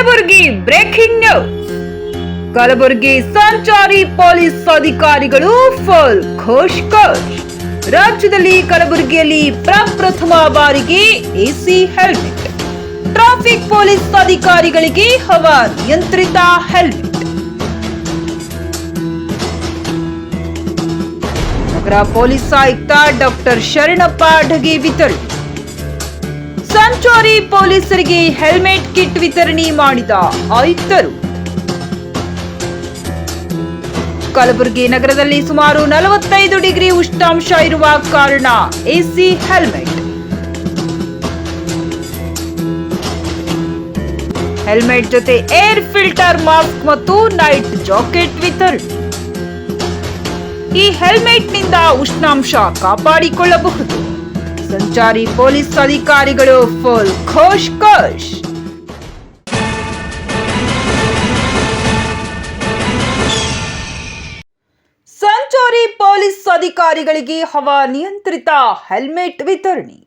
Kalaburagi breaking news. Kalaburagi ಸಂಚಾರಿ police ಅಧಿಕಾರಿಗಳು full ಖುಷ್ ಖುಷ್. ರಾಜ್ಯದಲ್ಲಿ ಕಲಬುರಗಿಯಲ್ಲಿ ಪ್ರಪ್ರಥಮ ಬಾರಿಗೆ ಎಸಿ ಹೆಲ್ಮೆಟ್. ಟ್ರಾಫಿಕ್ ಪೊಲೀಸ್ ಅಧಿಕಾರಿಗಳಿಗೆ ಹವಾ ನಿಯಂತ್ರಿತ ಹೆಲ್ಮೆಟ್. ನಗರ ಪೊಲೀಸ್ ಆಯುಕ್ತ ಡಾಕ್ಟರ್ ಶರಣಪ್ಪ ಅಡಗಿ ವಿತರಣೆ ಸಂಚಾರಿ ಪೊಲೀಸರಿಗೆ ಹೆಲ್ಮೆಟ್ ಕಿಟ್ ವಿತರಣೆ ಮಾಡಿದ ಆಯುಕ್ತರು. ಕಲಬುರಗಿ ನಗರದಲ್ಲಿ ಸುಮಾರು ನಲವತ್ತೈದು ಡಿಗ್ರಿ ಉಷ್ಣಾಂಶ ಇರುವ ಕಾರಣ ಎಸಿ ಹೆಲ್ಮೆಟ್. ಹೆಲ್ಮೆಟ್ ಜೊತೆ ಏರ್ ಫಿಲ್ಟರ್ ಮಾಸ್ಕ್ ಮತ್ತು ನೈಟ್ ಜಾಕೆಟ್ ವಿತರಣೆ. ಈ ಹೆಲ್ಮೆಟ್ನಿಂದ ಉಷ್ಣಾಂಶ ಕಾಪಾಡಿಕೊಳ್ಳಬಹುದು. ಸಂಚಾರಿ ಪೊಲೀಸ್ ಅಧಿಕಾರಿಗಳು ಫುಲ್ ಖುಷ್ ಖುಷ್. ಸಂಚಾರಿ ಪೊಲೀಸ್ ಅಧಿಕಾರಿಗಳಿಗೆ ಹವಾ ನಿಯಂತ್ರಿತ ಹೆಲ್ಮೆಟ್ ವಿತರಣೆ.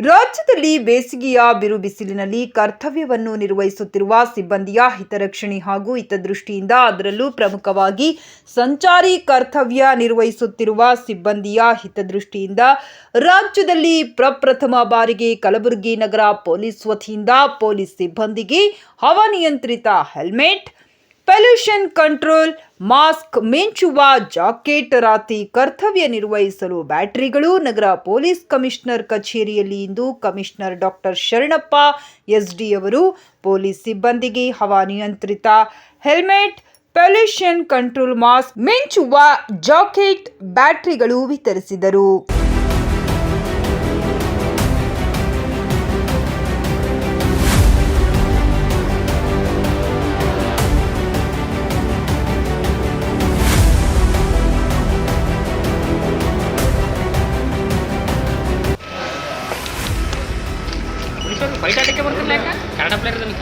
ರಾಜ್ಯದಲ್ಲಿ ಬೇಸಿಗೆಯ ಬಿರು ಬಿಸಿಲಿನಲ್ಲಿ ಕರ್ತವ್ಯವನ್ನು ನಿರ್ವಹಿಸುತ್ತಿರುವ ಸಿಬ್ಬಂದಿಯ ಹಿತರಕ್ಷಣೆ ಹಾಗೂ ಹಿತದೃಷ್ಟಿಯಿಂದ ಅದರಲ್ಲೂ ಪ್ರಮುಖವಾಗಿ ಸಂಚಾರಿ ಕರ್ತವ್ಯ ನಿರ್ವಹಿಸುತ್ತಿರುವ ಸಿಬ್ಬಂದಿಯ ಹಿತದೃಷ್ಟಿಯಿಂದ ರಾಜ್ಯದಲ್ಲಿ ಪ್ರಪ್ರಥಮ ಬಾರಿಗೆ ಕಲಬುರಗಿ ನಗರ ಪೊಲೀಸ್ ವತಿಯಿಂದ ಪೊಲೀಸ್ ಸಿಬ್ಬಂದಿಗೆ ಹವಾನಿಯಂತ್ರಿತ ಹೆಲ್ಮೆಟ್ ಪೊಲ್ಯೂಷನ್ ಕಂಟ್ರೋಲ್ ಮಾಸ್ಕ್ ಮಿಂಚುವ ಜಾಕೆಟ್ ರಾತಿ ಕರ್ತವ್ಯ ನಿರ್ವಹಿಸಲು ಬ್ಯಾಟರಿಗಳು ನಗರ ಪೊಲೀಸ್ ಕಮಿಷನರ್ ಕಚೇರಿಯಲ್ಲಿ ಇಂದು ಕಮಿಷನರ್ ಡಾಕ್ಟರ್ ಶರಣಪ್ಪ ಎಸ್ಡಿ ಅವರು ಪೊಲೀಸ್ ಸಿಬ್ಬಂದಿಗೆ ಹವಾನಿಯಂತ್ರಿತ ಹೆಲ್ಮೆಟ್ ಪೊಲ್ಯೂಷನ್ ಕಂಟ್ರೋಲ್ ಮಾಸ್ಕ್ ಮಿಂಚುವ ಜಾಕೆಟ್ ಬ್ಯಾಟರಿಗಳು ವಿತರಿಸಿದರು ಬೈಟ್ ಆಟಕ್ಕೆ ಬರ್ತಿರ್ಲ ಯಾಕ ಕನ್ನಡ ಪ್ಲೇಯರ್ ಅದನ್ನ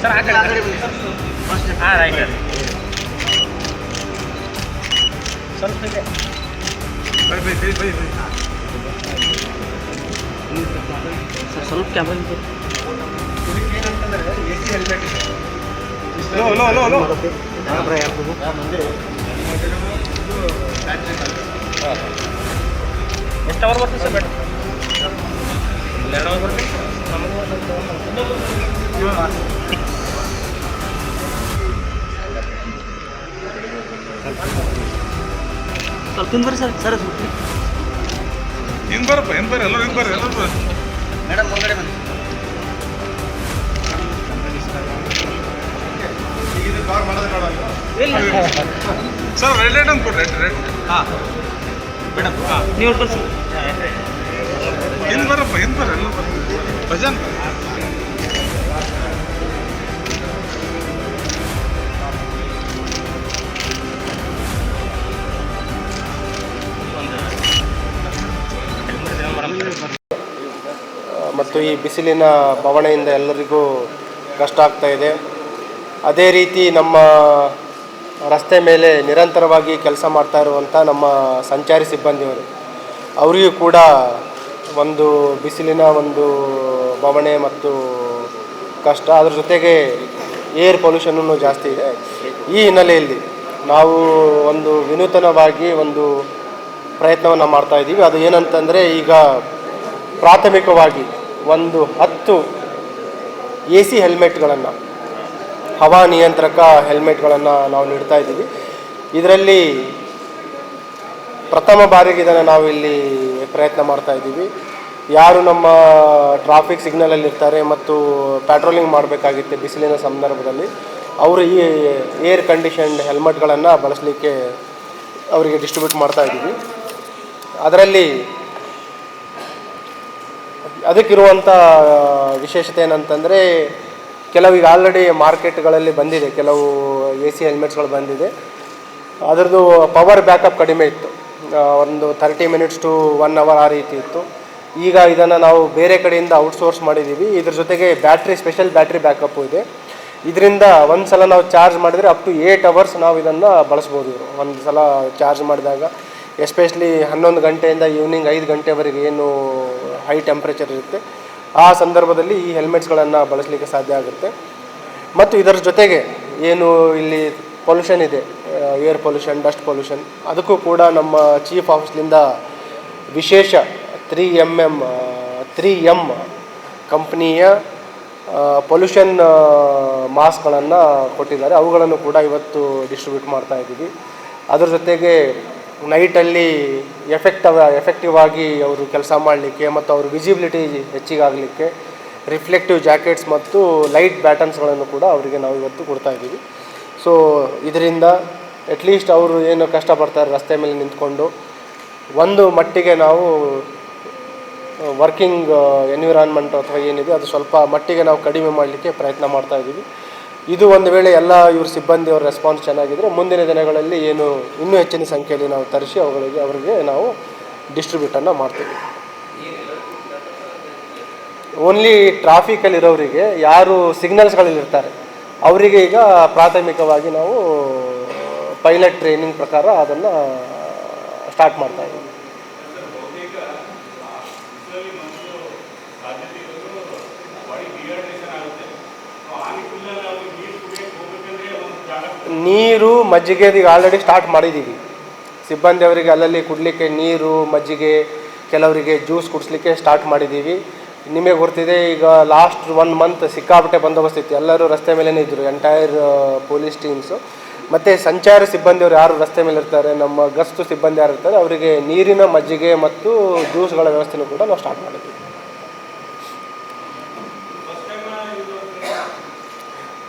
ಸರ್ ಆ ಕಡೆ ಹಾಂ ರೈಟ್ ಸ್ವಲ್ಪ ಇದೆ ಸರ್ ಸ್ವಲ್ಪ ಕ್ಯಾಮ್ರಾ ಎಷ್ಟು ಅವರ್ ಬರ್ತೀವಿ ಸರ್ ಬೇಡ ಎರಡು ಅವರ್ ಬರ್ರಿ ಸರ್ ಸರ್ ಹಿಂಗ್ ಬರಪ್ಪ, ಹಿಂಗೆ ಬರ್ರಿ ಎಲ್ಲರೂ ಹಿಂಗ್ ಬರ್ರಿ ಎಲ್ಲರೂ ಮೇಡಮ್ ಮುಂದೆ ಬನ್ನಿ. ಸರ್ ರೆಡ್ ರೆಡ್ ಒಂದು ಕೊಡ್ರಿ ರೆಡ್ ರೆಡ್ ಹಾಂ. ಮೇಡಮ್ ಹಾಂ. ನೀವು ಬರ್ಸಿ ಹಿಂದೆ ಬರಪ್ಪ ಹಿಂದೆ ಬರ್ರಿ ಬರ್ರಿ ಭಜನ್. ಮತ್ತು ಈ ಬಿಸಿಲಿನ ಬವಣೆಯಿಂದ ಎಲ್ಲರಿಗೂ ಕಷ್ಟ ಆಗ್ತಾ ಇದೆ. ಅದೇ ರೀತಿ ನಮ್ಮ ರಸ್ತೆ ಮೇಲೆ ನಿರಂತರವಾಗಿ ಕೆಲಸ ಮಾಡ್ತಾ ಇರುವಂಥ ನಮ್ಮ ಸಂಚಾರಿ ಸಿಬ್ಬಂದಿಯವರು. ಅವರಿಗೂ ಕೂಡ ಒಂದು ಬಿಸಿಲಿನ ಒಂದು ಬವಣೆ ಮತ್ತು ಕಷ್ಟ, ಅದ್ರ ಜೊತೆಗೆ ಏರ್ ಪೊಲ್ಯೂಷನ್ನು ಜಾಸ್ತಿ ಇದೆ. ಈ ಹಿನ್ನೆಲೆಯಲ್ಲಿ ನಾವು ಒಂದು ವಿನೂತನವಾಗಿ ಒಂದು ಪ್ರಯತ್ನವನ್ನು ಮಾಡ್ತಾ ಇದ್ದೀವಿ. ಅದು ಏನಂತಂದರೆ ಈಗ ಪ್ರಾಥಮಿಕವಾಗಿ ಒಂದು ಹತ್ತು ಎ ಸಿ ಹೆಲ್ಮೆಟ್ಗಳನ್ನು ಹವಾ ನಿಯಂತ್ರಕ ಹೆಲ್ಮೆಟ್ಗಳನ್ನು ನಾವು ನೀಡ್ತಾ ಇದ್ದೀವಿ. ಇದರಲ್ಲಿ ಪ್ರಥಮ ಬಾರಿಗೆ ಇದನ್ನು ಇಲ್ಲಿ ಪ್ರಯತ್ನ ಮಾಡ್ತಾ ಇದ್ದೀವಿ. ಯಾರು ನಮ್ಮ ಟ್ರಾಫಿಕ್ ಸಿಗ್ನಲಲ್ಲಿ ಇರ್ತಾರೆ ಮತ್ತು ಪ್ಯಾಟ್ರೋಲಿಂಗ್ ಮಾಡಬೇಕಾಗಿತ್ತು ಬಿಸಿಲಿನ ಸಂದರ್ಭದಲ್ಲಿ, ಅವರು ಈ ಏರ್ ಕಂಡೀಷನ್ಡ್ ಹೆಲ್ಮೆಟ್ಗಳನ್ನು ಬಳಸಲಿಕ್ಕೆ ಅವರಿಗೆ ಡಿಸ್ಟ್ರಿಬ್ಯೂಟ್ ಮಾಡ್ತಾ ಇದ್ದೀವಿ. ಅದರಲ್ಲಿ ಅದಕ್ಕಿರುವಂಥ ವಿಶೇಷತೆ ಏನಂತಂದರೆ ಕೆಲವು ಈಗ ಆಲ್ರೆಡಿ ಮಾರ್ಕೆಟ್ಗಳಲ್ಲಿ ಬಂದಿದೆ, ಕೆಲವು ಎ ಸಿ ಹೆಲ್ಮೆಟ್ಸ್ಗಳು ಬಂದಿದೆ. ಅದರದ್ದು ಪವರ್ ಬ್ಯಾಕಪ್ ಕಡಿಮೆ ಇತ್ತು. ಒಂದು thirty minutes to one hour ಆ ರೀತಿ ಇತ್ತು. ಈಗ ಇದನ್ನು ನಾವು ಬೇರೆ ಕಡೆಯಿಂದ ಔಟ್ಸೋರ್ಸ್ ಮಾಡಿದ್ದೀವಿ ಇದ್ರ ಜೊತೆಗೆ ಬ್ಯಾಟ್ರಿ ಸ್ಪೆಷಲ್ ಬ್ಯಾಟ್ರಿ ಬ್ಯಾಕಪ್ಪು ಇದೆ. ಇದರಿಂದ ಒಂದು ಸಲ ನಾವು ಚಾರ್ಜ್ ಮಾಡಿದರೆ ಅಪ್ ಟು ಏಯ್ಟ್ ಅವರ್ಸ್ ನಾವು ಇದನ್ನು ಬಳಸ್ಬೋದು. ಒಂದು ಸಲ ಚಾರ್ಜ್ ಮಾಡಿದಾಗ ಎಸ್ಪೆಷಲಿ ಹನ್ನೊಂದು ಗಂಟೆಯಿಂದ ಈವ್ನಿಂಗ್ ಐದು ಗಂಟೆವರೆಗೆ ಏನು ಹೈ ಟೆಂಪ್ರೇಚರ್ ಇರುತ್ತೆ. ಆ ಸಂದರ್ಭದಲ್ಲಿ ಈ ಹೆಲ್ಮೆಟ್ಸ್ಗಳನ್ನು ಬಳಸಲಿಕ್ಕೆ ಸಾಧ್ಯ ಆಗುತ್ತೆ. ಮತ್ತು ಇದರ ಜೊತೆಗೆ ಏನು ಇಲ್ಲಿ ಪೊಲ್ಯೂಷನ್ ಇದೆ ಏರ್ ಪೊಲ್ಯೂಷನ್ ಡಸ್ಟ್ ಪೊಲ್ಯೂಷನ್ ಅದಕ್ಕೂ ಕೂಡ ನಮ್ಮ ಚೀಫ್ ಆಫೀಸ್ಲಿಂದ ವಿಶೇಷ three M M three M ಕಂಪ್ನಿಯ pollution ಮಾಸ್ಕ್ಗಳನ್ನು ಕೊಟ್ಟಿದ್ದಾರೆ. ಅವುಗಳನ್ನು ಕೂಡ ಇವತ್ತು ಡಿಸ್ಟ್ರಿಬ್ಯೂಟ್ ಮಾಡ್ತಾ ಇದ್ದೀವಿ. ಅದರ ಜೊತೆಗೆ ನೈಟಲ್ಲಿ ಎಫೆಕ್ಟ್ ಎಫೆಕ್ಟಿವ್ ಆಗಿ ಅವರು ಕೆಲಸ ಮಾಡಲಿಕ್ಕೆ ಮತ್ತು ಅವ್ರ ವಿಸಿಬಿಲಿಟಿ ಹೆಚ್ಚಿಗಾಗಲಿಕ್ಕೆ ರಿಫ್ಲೆಕ್ಟಿವ್ ಜಾಕೆಟ್ಸ್ ಮತ್ತು ಲೈಟ್ ಬ್ಯಾಟನ್ಸ್ಗಳನ್ನು ಕೂಡ ಅವರಿಗೆ ನಾವು ಇವತ್ತು ಕೊಡ್ತಾ ಇದ್ದೀವಿ. ಸೊ ಇದರಿಂದ ಅಟ್ಲೀಸ್ಟ್ ಅವರು ಏನು ಕಷ್ಟಪಡ್ತಾರೆ ರಸ್ತೆ ಮೇಲೆ ನಿಂತ್ಕೊಂಡು, ಒಂದು ಮಟ್ಟಿಗೆ ನಾವು ವರ್ಕಿಂಗ್ ಎನ್ವಿರಾನ್ಮೆಂಟ್ ಅಥವಾ ಏನಿದೆ ಅದು ಸ್ವಲ್ಪ ಮಟ್ಟಿಗೆ ನಾವು ಕಡಿಮೆ ಮಾಡಲಿಕ್ಕೆ ಪ್ರಯತ್ನ ಮಾಡ್ತಾ ಇದ್ದೀವಿ. ಇದು ಒಂದು ವೇಳೆ ಎಲ್ಲ ಇವ್ರ ಸಿಬ್ಬಂದಿಯವರ ರೆಸ್ಪಾನ್ಸ್ ಚೆನ್ನಾಗಿದ್ದರೆ ಮುಂದಿನ ದಿನಗಳಲ್ಲಿ ಏನು ಇನ್ನೂ ಹೆಚ್ಚಿನ ಸಂಖ್ಯೆಯಲ್ಲಿ ನಾವು ತರಿಸಿ ಅವುಗಳಿಗೆ ಅವರಿಗೆ ನಾವು ಡಿಸ್ಟ್ರಿಬ್ಯೂಟನ್ನು ಮಾಡ್ತೀವಿ. ಓನ್ಲಿ ಟ್ರಾಫಿಕಲ್ಲಿರೋರಿಗೆ ಯಾರು ಸಿಗ್ನಲ್ಸ್ಗಳಲ್ಲಿರ್ತಾರೆ ಅವರಿಗೆ ಈಗ ಪ್ರಾಥಮಿಕವಾಗಿ ನಾವು ಪೈಲಟ್ ಟ್ರೈನಿಂಗ್ ಪ್ರಕಾರ ಅದನ್ನು ಸ್ಟಾರ್ಟ್ ಮಾಡ್ತಾ ಇದ್ದೀವಿ. ನೀರು ಮಜ್ಜಿಗೆ ಈಗ ಆಲ್ರೆಡಿ ಸ್ಟಾರ್ಟ್ ಮಾಡಿದ್ದೀವಿ. ಸಿಬ್ಬಂದಿ ಅವರಿಗೆ ಅಲ್ಲಲ್ಲಿ ಕುಡಲಿಕ್ಕೆ ನೀರು, ಮಜ್ಜಿಗೆ, ಕೆಲವರಿಗೆ ಜ್ಯೂಸ್ ಕುಡಿಸ್ಲಿಕ್ಕೆ ಸ್ಟಾರ್ಟ್ ಮಾಡಿದ್ದೀವಿ. ನಿಮಗೆ ಗೊತ್ತಿದೆ, ಈಗ ಲಾಸ್ಟ್ ಒನ್ ಮಂತ್ ಸಿಕ್ಕಾಪಟ್ಟೆ ಬಂದೋಬಸ್ತ್ ಇತ್ತು. ಎಲ್ಲರೂ ರಸ್ತೆ ಮೇಲೇ ಇದ್ದರು ಎಂಟೈರ್ ಪೊಲೀಸ್ ಟೀಮ್ಸು ಮತ್ತು ಸಂಚಾರ ಸಿಬ್ಬಂದಿಯವರು ಯಾರು ರಸ್ತೆ ಮೇಲೆ ಇರ್ತಾರೆ, ನಮ್ಮ ಗಸ್ತು ಸಿಬ್ಬಂದಿ ಯಾರು ಇರ್ತಾರೆ, ಅವರಿಗೆ ನೀರಿನ ಮಜ್ಜಿಗೆ ಮತ್ತು ಜ್ಯೂಸ್ಗಳ ವ್ಯವಸ್ಥೆನೂ ಕೂಡ ನಾವು ಸ್ಟಾರ್ಟ್ ಮಾಡಿದ್ದೀವಿ.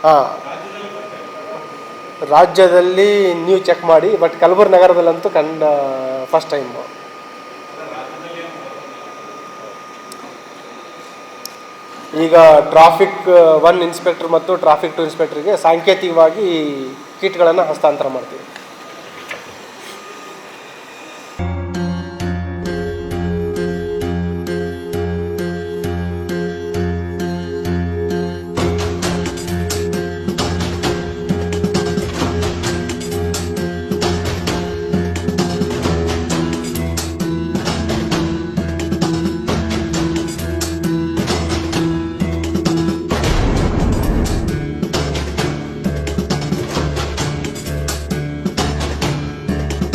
ಹಾಂ ರಾಜ್ಯದಲ್ಲಿ ನೀವು ಚೆಕ್ ಮಾಡಿ ಬಟ್ ಕಲಬುರಗಿ ನಗರದಲ್ಲಂತೂ ಕಂಡ ಫಸ್ಟ್ ಟೈಮು ಈಗ ಟ್ರಾಫಿಕ್ ಒನ್ ಇನ್ಸ್ಪೆಕ್ಟರ್ ಮತ್ತು ಟ್ರಾಫಿಕ್ ಟು ಇನ್ಸ್ಪೆಕ್ಟರ್ಗೆ ಸಾಂಕೇತಿಕವಾಗಿ ಕಿಟ್ಗಳನ್ನು ಹಸ್ತಾಂತರ ಮಾಡ್ತೀವಿ.